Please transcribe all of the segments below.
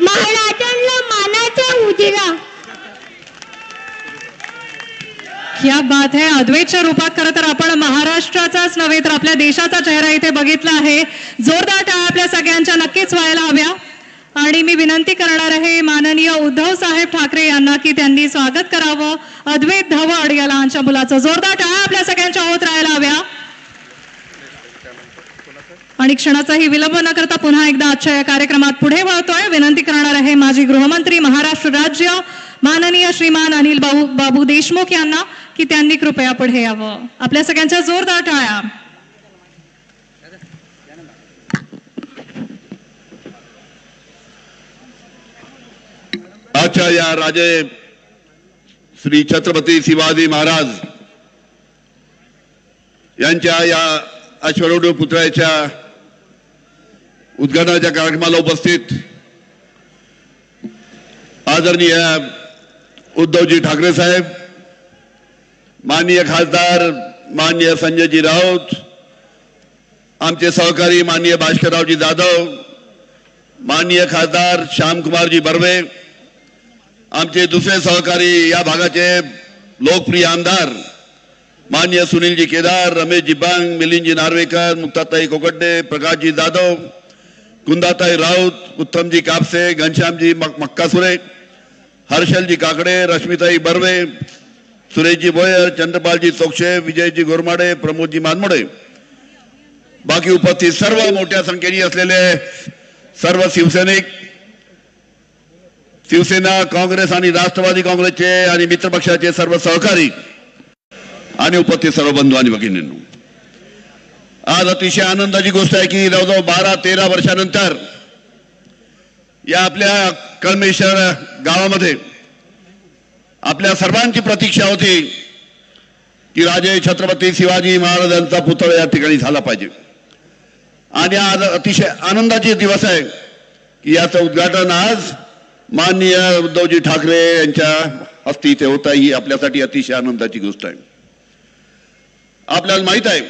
महाराजांना मानाचा उजिरा क्या बात आहे अद्वैतच्या रूपात खरं तर आपण महाराष्ट्राचाच नव्हे तर आपल्या देशाचा चेहरा इथे बघितला आहे. जोरदार टाळ्या आपल्या सगळ्यांच्या नक्कीच व्हायला हव्या. आणि मी विनंती करणार आहे माननीय उद्धव साहेब ठाकरे यांना की त्यांनी स्वागत करावं. अद्वैत धवड या लहानच्या मुलाचं जोरदार टाळ्या आपल्या सगळ्यांच्या होत राहायला हव्या. आणि क्षणाचाही विलंब न करता पुन्हा एकदा आजच्या या कार्यक्रमात पुढे वळतोय. विनंती करणार आहे माजी गृहमंत्री महाराष्ट्र राज्य माननीय श्रीमान अनिल बाबू बाबू देशमुख यांना की त्यांनी कृपया पुढे यावं. आपल्या सगळ्यांच्या जोरदार टाळ्या. आजच्या या राजे श्री छत्रपती शिवाजी महाराज यांच्या या अश्वरूढ पुतळ्याच्या उद्घाटनाच्या कार्यक्रमाला उपस्थित आदरणीय उद्धवजी ठाकरे साहेब, माननीय खासदार माननीय संजयजी राऊत आमचे सहकारी माननीय भास्कररावजी जाधव, माननीय खासदार श्यामकुमारजी बर्वे, आमचे दुसरे सहकारी या भागाचे लोकप्रिय आमदार मान्य सुनीलजी केदार, रमेश रमेशजी बांग मिलिंदजी नार्वेकर, मुक्ताताई कोकड्डे प्रकाशजी जाधव कुंदाताई राऊत उत्तमजी कापसे घनश्यामजी मक- मक्कासुरे हर्षलजी काकडे रश्मिताई बर्वे सुरेशजी भोयर चंद्रपालजी चोक्षे विजयजी गोरमाडे प्रमोदजी मानमोडे. बाकी उपस्थित सर्व मोठ्या संख्येने असलेले सर्व शिवसैनिक शिवसेना काँग्रेस आणि राष्ट्रवादी काँग्रेसचे आणि मित्रपक्षाचे सर्व सहकारी आणि उपस्थित सर्व बंधू आणि भगिनींनो. आज अतिशय आनंदाची गोष्ट आहे की जवळजवळ बारा तेरा वर्षानंतर या आपल्या कळमेश्वर गावामध्ये आपल्या सर्वांची प्रतीक्षा होती की राजे छत्रपती शिवाजी महाराजांचा पुतळा या ठिकाणी झाला पाहिजे. आणि आज अतिशय आनंदाचे दिवस आहे की याचं उद्घाटन आज माननीय उद्धवजी ठाकरे यांच्या हस्ती इथे होत आहे ही आपल्यासाठी अतिशय आनंदाची गोष्ट आहे. आपल्याला माहीत आहे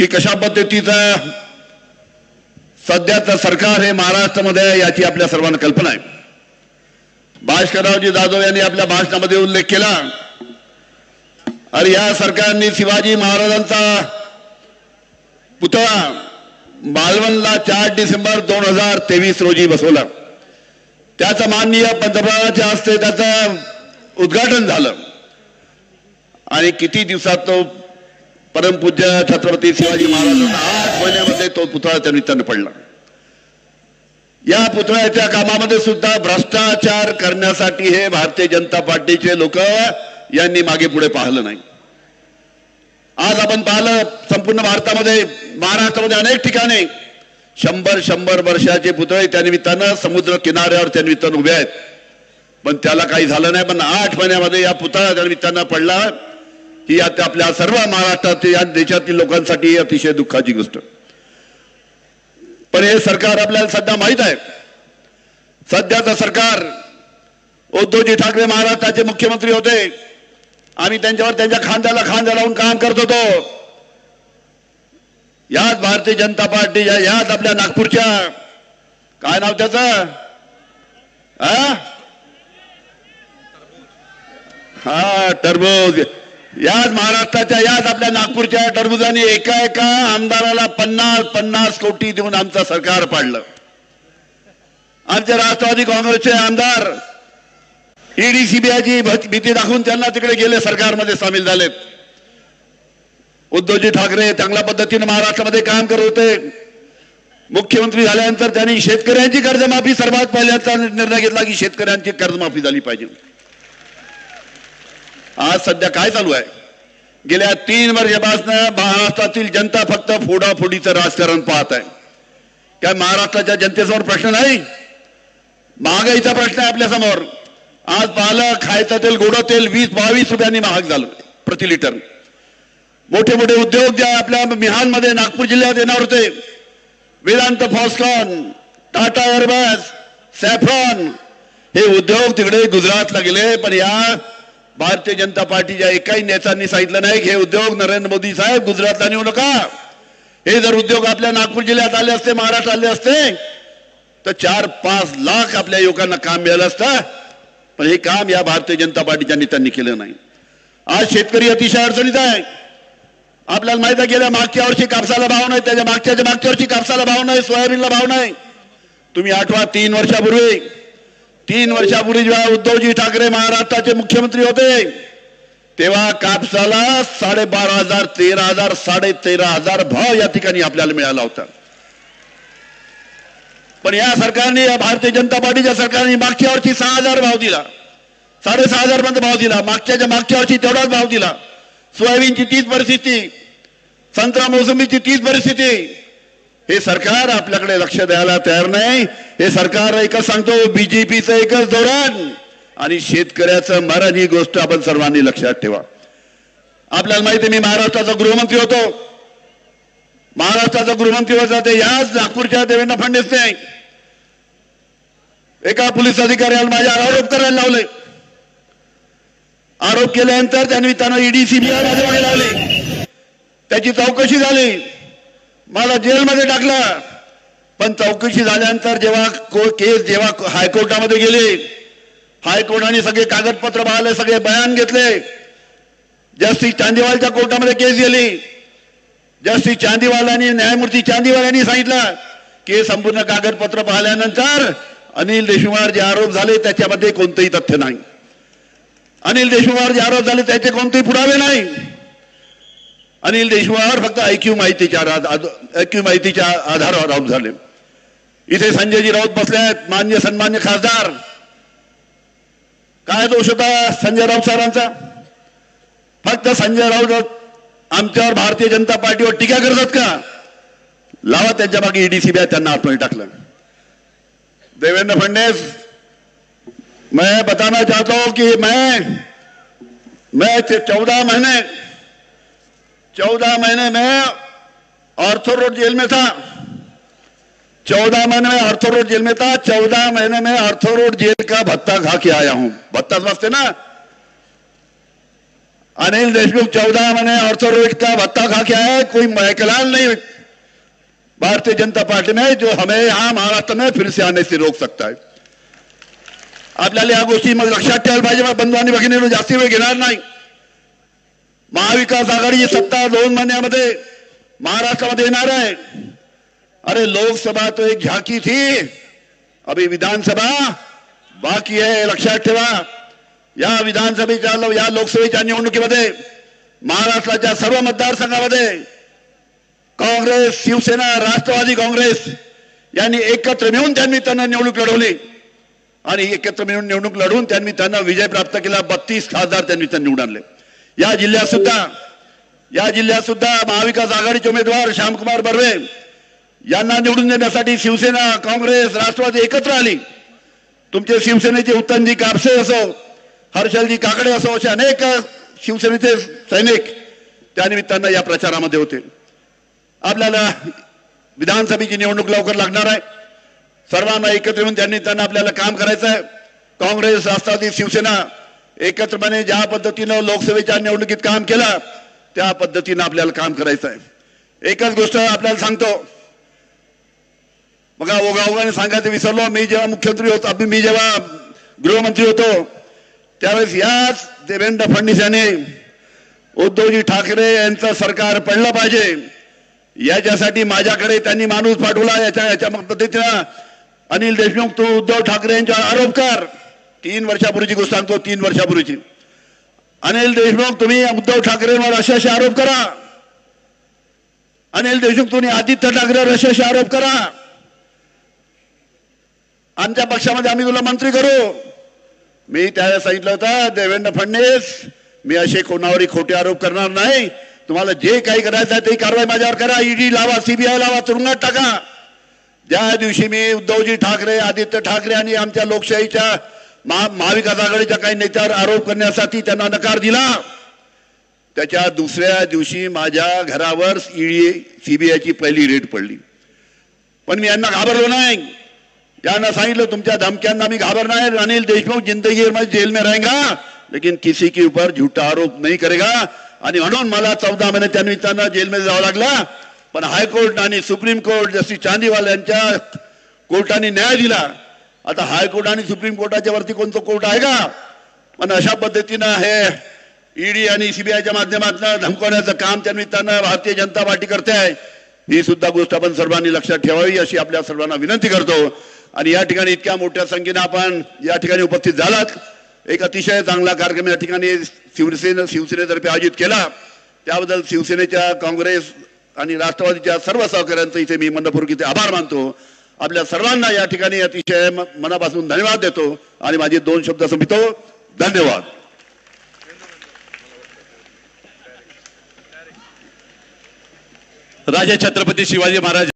की कशा पद्धतीचं सध्याचं सरकार हे महाराष्ट्रामध्ये आहे याची आपल्या सर्वांना कल्पना आहे. भास्कररावजी जाधव यांनी आपल्या भाषणामध्ये उल्लेख केला. अरे या सरकारने शिवाजी महाराजांचा पुतळा मालवणला चार डिसेंबर दोन हजार तेवीस रोजी बसवला. त्याचं माननीय पंतप्रधानाच्या हस्ते त्याचं उद्घाटन झालं. आणि किती दिवसात तो परमपूज्य छत्रपती शिवाजी महाराजांना आठ महिन्यामध्ये तो पुतळा त्या निमित्तानं पडला. या पुतळ्याच्या कामामध्ये सुद्धा भ्रष्टाचार करण्यासाठी हे भारतीय जनता पार्टीचे लोक यांनी मागे पुढे पाहिलं नाही. आज आपण पाहिलं संपूर्ण भारतामध्ये महाराष्ट्रामध्ये अनेक ठिकाणी शंभर शंभर वर्षाचे पुतळे त्यानिमित्तानं समुद्र किनाऱ्यावर त्या निमित्तानं उभे आहेत. पण त्याला काही झालं नाही पण आठ महिन्यामध्ये या पुतळा त्यानिमित्तानं पडला. ही आता आपल्या सर्व महाराष्ट्रातील या देशातील लोकांसाठी अतिशय दुःखाची गोष्ट. पण हे सरकार आपल्याला सध्या माहीत आहे. सध्याचं सरकार उद्धवजी ठाकरे महाराष्ट्राचे मुख्यमंत्री होते. आम्ही त्यांच्यावर त्यांच्या खांद्याला खांदा लावून काम करत होतो. याच भारतीय जनता पार्टी याच आपल्या नागपूरच्या. काय नाव त्याच? हा? हा टरबूज. याच महाराष्ट्राच्या याच आपल्या नागपूरच्या टरबुजाने एका एका आमदाराला पन्नास पन्नास कोटी देऊन आमचं सरकार पाडलं. आमचे राष्ट्रवादी काँग्रेसचे आमदार ईडी सीबीआयची भीती दाखवून त्यांना तिकडे गेले सरकारमध्ये सामील झालेत उद्धवजी ठाकरे चांगल्या पद्धतीने महाराष्ट्रामध्ये काम करत होते. मुख्यमंत्री झाल्यानंतर त्यांनी शेतकऱ्यांची कर्जमाफी सर्वात पहिल्यांदा निर्णय घेतला की शेतकऱ्यांची कर्जमाफी झाली पाहिजे. आज सध्या काय चालू आहे? गेल्या तीन वर्षापासून महाराष्ट्रातील जनता फक्त फोडाफोडीचं राजकारण पाहत आहे. काय महाराष्ट्राच्या जनतेसमोर प्रश्न नाही? महागाईचा प्रश्न आहे आपल्यासमोर आज पालक खायचं तेल गोडं तेल वीस बावीस रुपयांनी महाग झालं प्रति लिटर. मोठे मोठे उद्योग जे आपल्या मिहानमध्ये नागपूर जिल्ह्यात येणार होते. Vedanta Foxconn Tata Airbus Safran. हे उद्योग तिकडे गुजरातला गेले पण या भारतीय जनता पार्टीच्या एकाही नेत्यांनी सांगितलं नाही हे उद्योग नरेंद्र मोदी साहेब गुजरातला नेऊ नका हे जर उद्योग आपल्या नागपूर जिल्ह्यात आले असते महाराष्ट्र आले असते तर चार पाच लाख आपल्या युवकांना काम मिळालं असतं. पण हे काम या भारतीय जनता पार्टीच्या नेत्यांनी केलं नाही. आज शेतकरी अतिशय अडचणीत आहे. आपल्याला माहिती आहे गेल्या मागच्या वर्षी कापसाला भाव नाही त्याच्या मागच्या मागच्या वर्षी कापसाला भाव नाही सोयाबीनला भाव नाही. तुम्ही आठवा तीन वर्षापूर्वी तीन वर्षापूर्वी जेव्हा उद्धवजी ठाकरे महाराष्ट्राचे मुख्यमंत्री होते तेव्हा कापसाला साडेबारा हजार तेरा हजार साडे तेरा हजार भाव या ठिकाणी आपल्याला मिळाला होता. पण या सरकारने या भारतीय जनता पार्टीच्या सरकारने मागच्या वर्षी सहा हजार भाव दिला. साडेसहा हजार पर्यंत भाव दिला. मागच्या मागच्या वर्षी तेवढाच भाव दिला. सोयाबीनची तीच परिस्थिती संत्रा मोसंबीची तीच परिस्थिती हे सरकार आपल्याकडे लक्ष द्यायला तयार नाही. हे सरकार एकच सांगतो बीजेपीचं एकच धोरण. आणि शेतकऱ्याचं मरण ही गोष्ट आपण सर्वांनी लक्षात ठेवा. आपल्याला माहिती आहे मी महाराष्ट्राचा गृहमंत्री होतो. महाराष्ट्राचा गृहमंत्री होता ते याच नागपूरच्या देवेंद्र फडणवीसने. एका पोलीस अधिकाऱ्याला माझ्या आरोप करायला लावले. आरोप केल्यानंतर त्यांनी त्यांना ईडी सीबीआय लावले. त्याची चौकशी झाली. मला जेलमध्ये टाकलं. पण चौकशी झाल्यानंतर जेव्हा को- केस जेव्हा हायकोर्टामध्ये गेली हायकोर्टाने सगळे कागदपत्र पाहिले सगळे बयान घेतले. जस्टिस चांदीवालच्या कोर्टामध्ये केस गेली. जस्टिस चांदीवालांनी न्यायमूर्ती चांदीवाल सांगितलं की संपूर्ण कागदपत्र पाहिल्यानंतर अनिल देशमुखावर जे आरोप झाले त्याच्यामध्ये कोणतंही तथ्य नाही. अनिल देशमुखावर जे आरोप झाले त्याचे कोणतेही पुरावे नाही. अनिल देशमुखावर फक्त ऐक्यू माहितीच्या ऐक्यू माहितीच्या आधारावर राहून झाले. इथे संजयजी राऊत बसले आहेत मान्य सन्मान्य खासदार. काय दोष होता संजय राऊत सरांचा? फक्त संजय राऊत आमच्यावर भारतीय जनता पार्टीवर टीका करतात का? लावा त्यांच्या मागे ईडीसीबी त्यांना आतमध्ये टाकलं. देवेंद्र फडणवीस मैं बताना चाहता हूं कि मैं मैं चौदह महीने चौदह महीने में ऑर्थो रोड जेल में था। चौदह महीने में ऑर्थो रोड जेल में था। चौदह महीने में ऑर्थो रोड जेल का भत्ता खा के आया हूँ। भत्ता समझते ना? अनिल देशमुख, चौदह महीने ऑर्थो रोड का भत्ता खा के आया कोई महकलाल नहीं, भारतीय जनता पार्टी में, जो हमें यहाँ महाराष्ट्र में फिर से आने से रोक सकता है। आपल्याला या गोष्टी मग लक्षात ठेवायला पाहिजे बंधू आणि भगिनींनो जास्ती वेळ घेणार नाही। महाविकास आघाडीची सत्ता दोन महिन्यामध्ये महाराष्ट्रामध्ये येणार आहे. अरे लोकसभा तो एक झाकी थी. अभी विधानसभा बाकी आहे लक्षात ठेवा. या विधानसभेच्या या लोकसभेच्या निवडणुकीमध्ये महाराष्ट्राच्या सर्व मतदारसंघामध्ये काँग्रेस शिवसेना राष्ट्रवादी काँग्रेस यांनी एकत्र मिळून त्यांनी त्यांना निवडणूक लढवली. आणि एकत्र मिळून निवडणूक लढवून त्यांनी त्यांना विजय प्राप्त केला. बत्तीस खासदार त्यांनी त्यांना निवडून आणले. या जिल्ह्यात सुद्धा या जिल्ह्यात सुद्धा महाविकास आघाडीचे उमेदवार श्यामकुमार बर्वे यांना निवडून देण्यासाठी शिवसेना काँग्रेस राष्ट्रवादी एकत्र आली. तुमचे शिवसेनेचे उत्तमजी कापसे असो हर्षलजी काकडे असो असे अनेक शिवसेनेचे सैनिक त्यानिमित्तानं या प्रचारामध्ये होते. आपल्याला विधानसभेची निवडणूक लवकर लागणार आहे. सर्वांना एकत्र येऊन त्यांनी त्यांना आपल्याला काम करायचं आहे काँग्रेस राष्ट्रवादी शिवसेना एकत्रपणे ज्या पद्धतीनं लोकसभेच्या निवडणुकीत काम केलं त्या पद्धतीनं आपल्याला काम करायचं आहे. एकच गोष्ट आपल्याला सांगतो. बघा ओघाओघाने सांगायचं विसरलो मी जेव्हा मुख्यमंत्री होतो आम्ही- मी जेव्हा गृहमंत्री होतो त्यावेळेस याच देवेंद्र फडणवीस यांनी उद्धवजी ठाकरे यांचं सरकार पडलं पाहिजे. याच्यासाठी माझ्याकडे त्यांनी माणूस पाठवला याच्या याच्या पद्धतीनं अनिल देशमुख तू उद्धव ठाकरे यांच्यावर आरोप कर. तीन वर्षापूर्वीची गोष्ट सांगतो तीन वर्षापूर्वीची. अनिल देशमुख तुम्ही उद्धव ठाकरेंवर असे असे आरोप करा. अनिल देशमुख तुम्ही आदित्य ठाकरेवर असे असे आरोप करा. आमच्या पक्षामध्ये आम्ही तुला मंत्री करू. मी त्यावेळेस सांगितलं होतं देवेंद्र फडणवीस मी असे कोणावरही खोटे आरोप करणार नाही. तुम्हाला जे काही करायचं आहे ते कारवाई माझ्यावर करा. ईडी लावा सीबीआय लावा तुरुंगात टाका. ज्या दिवशी मी उद्धवजी ठाकरे आदित्य ठाकरे आणि आमच्या लोकशाहीच्या महाविकास आघाडीच्या काही नेत्यावर आरोप करण्यासाठी त्यांना नकार दिला. त्याच्या दुसऱ्या दिवशी माझ्या घरावर ईडी सीबीआयची पहिली रेड पडली. पण मी यांना घाबरलो नाही. यांना सांगितलं तुमच्या धमक्यांना मी घाबरणार अनिल देशमुख जिंदगी जेल में रहेगा लेकिन किसी के ऊपर झूठा आरोप नाही करेगा. आणि म्हणून मला चौदा महिने त्यानिमित्तानं जेलमध्ये जावं लागला. पण हायकोर्ट आणि सुप्रीम कोर्ट जस्टिस चांदीवाल यांच्या कोर्टाने न्याय दिला. आता हायकोर्ट आणि सुप्रीम कोर्टाच्या वरती कोणतं कोर्ट आहे का? पण अशा पद्धतीनं हे ईडी आणि सीबीआयच्या माध्यमातून धमकवण्याचं काम त्या निमित्तानं भारतीय जनता पार्टी करते आहे ही सुद्धा गोष्ट आपण सर्वांनी लक्षात ठेवावी अशी आपल्या सर्वांना विनंती करतो. आणि या ठिकाणी इतक्या मोठ्या संख्येनं आपण या ठिकाणी उपस्थित झालात. एक अतिशय चांगला कार्यक्रम या ठिकाणी शिवसेना शिवसेनेतर्फे आयोजित केला. त्याबद्दल शिवसेनेच्या काँग्रेस आणि राष्ट्रवादीच्या सर्व सहकाऱ्यांचं इथे मी मनपूर्वक इथे आभार मानतो. आपल्या सर्वांना या ठिकाणी अतिशय मनापासून धन्यवाद देतो. आणि माझे दोन शब्द संपितो. धन्यवाद. राजा छत्रपती शिवाजी महाराज